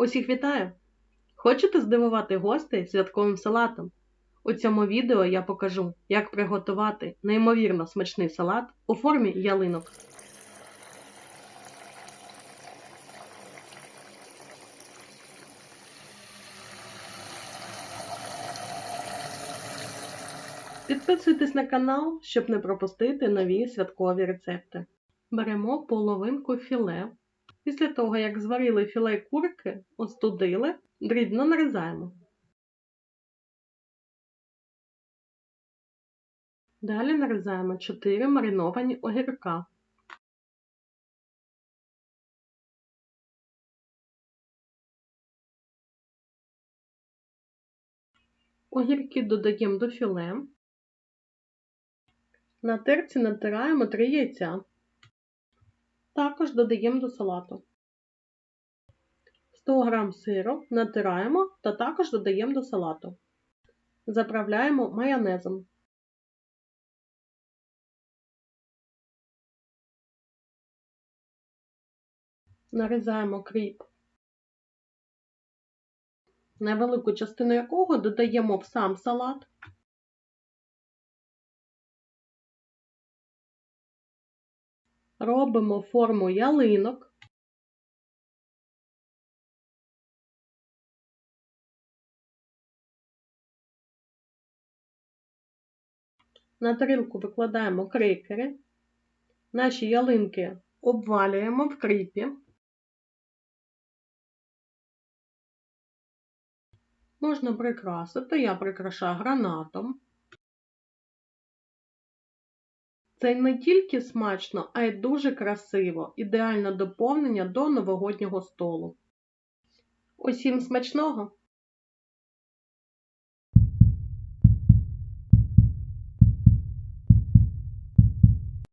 Усіх вітаю! Хочете здивувати гостей святковим салатом? У цьому відео я покажу, як приготувати неймовірно смачний салат у формі ялинок. Підписуйтесь на канал, щоб не пропустити нові святкові рецепти. Беремо половинку філе. Після того, як зварили філе курки, остудили, дрібно нарізаємо. Далі нарізаємо 4 мариновані огірка. Огірки додаємо до філе. На терці натираємо 3 яйця. Також додаємо до салату. 100 г сиру натираємо та також додаємо до салату. Заправляємо майонезом. Нарізаємо кріп, невелику частину якого додаємо в сам салат. Робимо форму ялинок. На тарілку викладаємо крекери. Наші ялинки обвалюємо в кріпі. Можна прикрасити, я прикрашаю гранатом. Це не тільки смачно, а й дуже красиво, ідеальне доповнення до новогоднього столу. Усім смачного!